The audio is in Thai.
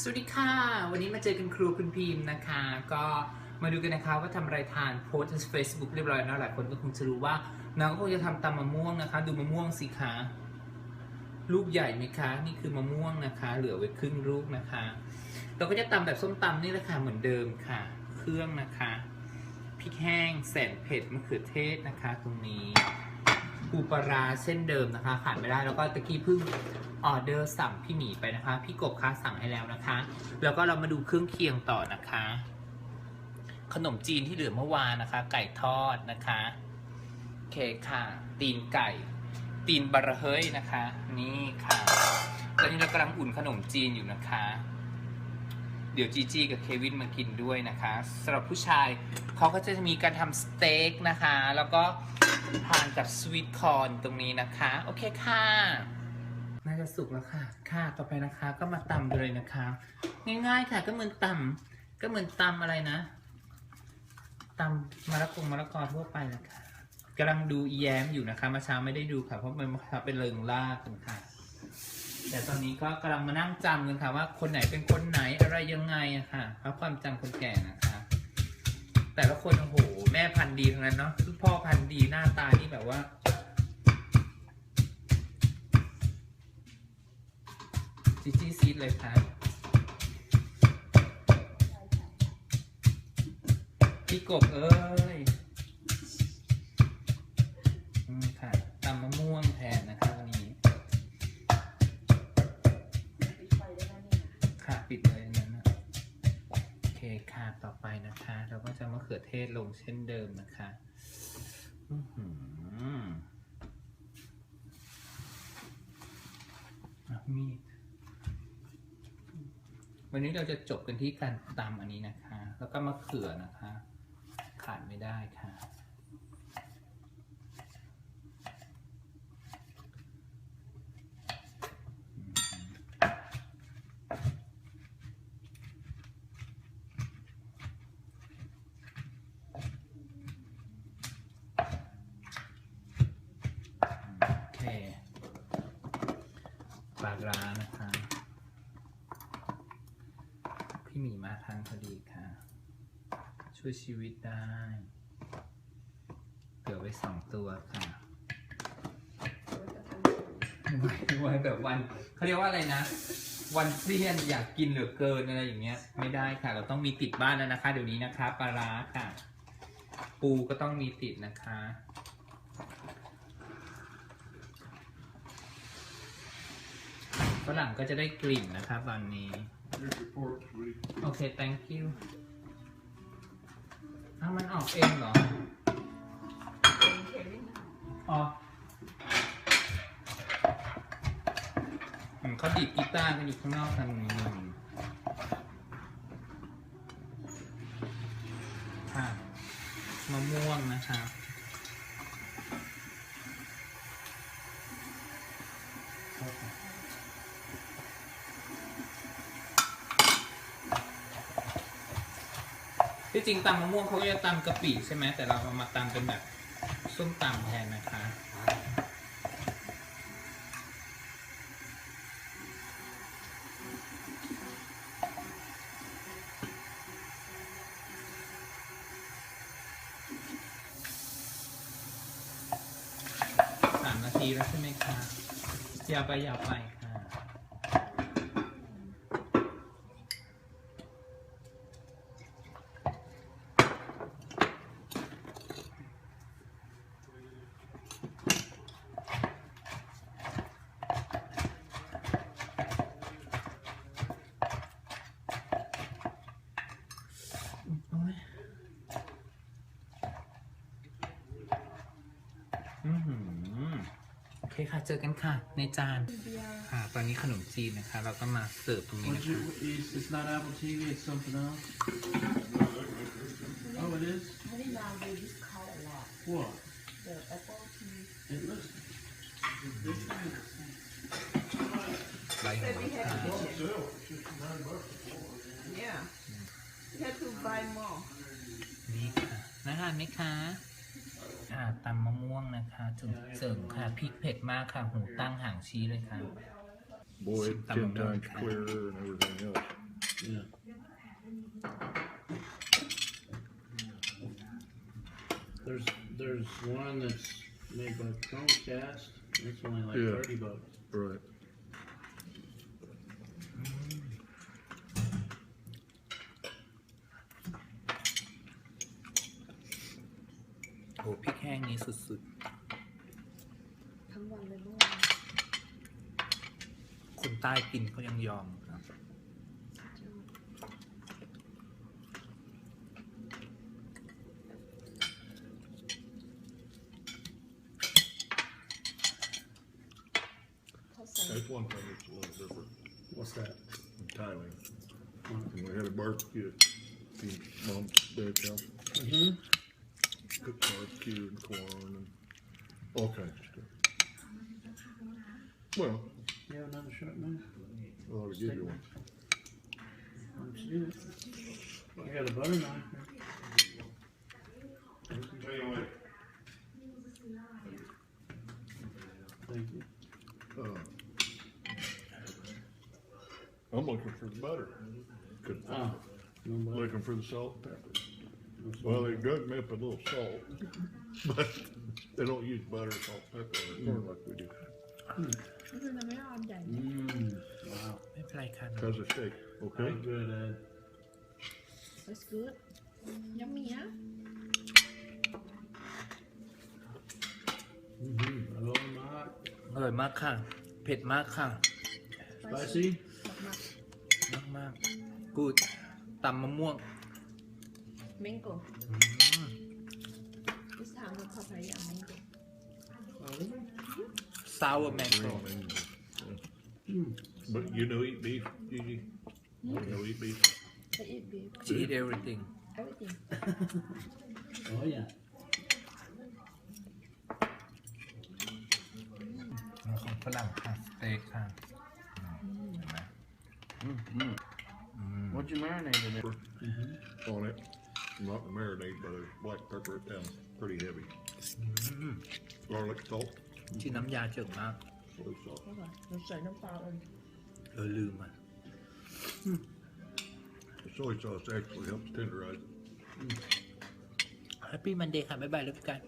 สวัสดีค่ะ วันนี้มาเจอกันครูคุณพิมพ์นะคะ ก็มาดูกันนะคะว่าทำอะไรทานโพสต์ใน Facebook เรียบร้อยแล้วหลายคนก็คงจะรู้ว่าน้องก็คงจะทำตำมะม่วงนะคะ ดูมะม่วงสิคะลูกใหญ่ไหมคะ นี่คือมะม่วงนะคะ เหลือไว้ครึ่งลูกนะคะ เราก็จะตำแบบส้มตำนี่แหละค่ะเหมือนเดิมค่ะ เครื่องนะคะพริกแห้งแสนเผ็ดมะเขือเทศนะคะ ตรงนี้ปูปลาราเส้นเดิมนะคะขาดไม่ได้แล้วก็ตะกี้เพิ่ง ออเดอร์สั่งพี่หมีไปนะคะ พี่กบค้าสั่งให้แล้วนะคะ แล้วก็เรามาดูเครื่องเคียงต่อนะคะ ขนมจีนที่เหลือเมื่อวานนะคะ ไก่ทอดนะคะโอเคค่ะ ตีนไก่ ตีนบาระเฮยนะคะ นี่ค่ะตอนนี้เรากำลังอุ่นขนมจีนอยู่นะคะ เดี๋ยวจีจีกับเควินมากินด้วยนะคะสำหรับผู้ชายเขาก็จะมีการทำสเต็กนะคะ แล้วก็ทานกับสวีทคอร์นตรงนี้นะคะ โอเคค่ะ น่าจะสุกแล้วค่ะ ค่ะต่อไปนะคะ ก็มาตำเลยนะคะ ง่ายๆค่ะ ก็เหมือนตำก็เหมือนตำอะไรนะตำมะละกงมะละกอทั่วไปนะคะกำลังดูอีแย้มอยู่นะคะมาเช้าไม่ได้ดูค่ะ เพราะมันเป็นเริงล่ากันค่ะ แต่ตอนนี้ก็กำลังมานั่งจำกันค่ะ ว่าคนไหนเป็นคนไหนอะไรยังไงอะค่ะเพราะความจำคนแก่นะคะ แต่ละคนโอ้โหแม่พันธุ์ดีทั้งนั้นเนาะพ่อพันธุ์ดีหน้าตานี่แบบว่า จีจี้ซีดเลยค่ะพี่กบเอ้ยอืมค่ะตำมะม่วงแทนนะคะวันนี้ ค่ะปิดเลยอันนั้นนะโอเคค่ะต่อไปนะคะ เราก็จะมะเขือเทศลงเช่นเดิมนะคะ อือหืออะมีด วันนี้เราจะจบกันที่การตำอันนี้นะคะ แล้วก็มะเขือนะคะ ขาดไม่ได้ค่ะ โอเค ปลาร้านะคะ พี่ หมีมาทันพอดีค่ะ ช่วยชีวิตได้เหลือไว้สองตัวค่ะไว้ไว้แบบวันเขาเรียกว่าอะไรนะ วันเซียนอยากกินเหลือเกินอะไรอย่างเงี้ย ไม่ได้ค่ะ เราต้องมีติดบ้านแล้วนะคะ เดี๋ยวนี้นะคะปลาร้าค่ะ ปูก็ต้องมีติดนะคะฝรั่งก็จะได้กลิ่นนะครับตอนนี้ Here's your pork, sweetie. โอเค thank you อ้าวมันออกเองเหรอ อ๋ออืมเขาดีดกีตาร์กันอยู่ข้างนอกทางนี้ค่ะมะม่วงนะครับ ที่จริงตำมะม่วงเขาก็จะตำกะปิใช่ไหมแต่เราเอามาตำเป็นแบบส้มตำแทนนะคะ สามนาทีแล้วใช่ไหมคะยาวไปยาวไปค่ะ โอ๊ยอื้อหือโอ เคค่ะ เจอกันค่ะ ในจาน ค่ะ ตอนนี้ขนมจีนนะคะ เราก็มาเสิร์ฟตรงนี้ What นะ you, คะ it's, it's not Apple TV, it's something else. Oh, it is? I think now they just call a lot. What? The Apple TV. It looks. ไรหัวค่ะ Yeah. You have to buy more. นี่ค่ะน่าทานไหมคะ ค่ะตำมะม่วงนะคะจุ่มเสริมค่ะพริกเผ็ดมากค่ะหูตั้งหางชี้เลยค่ะ Boy, Some ten thumbnails. times clearer and everything else. Yeah. There's there's one that's made by Chromecast. It's only like Yeah. thirty bucks. Right. โอ้พริ นี้สุดทั้งวันเลยเมื่อวานๆคนใต้กินเขายังยอมครับเขาใส่ That's one thing that's a little different What's that? in Thailand. And we had a barbecue at the mom's dad's house. Mm-hmm. Cooked barbecue and corn and all kinds of stuff. Well, You have another shirt, man? I ought to give you one. Let's do it. I got a butter knife here. Thank you. Uh, I'm looking for the butter. Couldn't Ah, no butter. Looking for the salt and pepper. That's Well, fine. they dug me up a little salt, but they don't use butter, salt, pepper, or corn like we do. นี่คือน้ำไม่ร้อนใหญ่ Mmm. Wow. ไม่เป็นไรค่ะ How's the steak? Okay? Very good, Ed. That's good ยังมีอะ Mm-hmm. Hello, Mark. อร่อยมากค่ะ เผ็ดมากค่ะ Spicy? มากมากมากๆกูดตำมะม่วงๆ mango อืม this time with papaya mango sour mango Mm. But you know eat beef, Gigi? You know eat beef? I eat beef she eat everything everything Oh, yeah. ของฝรั่งค่ะสเต็กค่ะอืมเห็นไหม Mm-hmm. อืม What'd you marinate it in? on it. Not the marinade, but there's black pepper it down pretty heavy. อืม Garlic salt, ที่น้ำยาเจิ่งมาก soy salt. แล้วก็เราใส่น้ำปลาเลยเออลืมอะ The soy sauce actually helps tenderize it. แฮปปี้มันเดย์ค่ะบ๊ายบายแล้วพี่กัน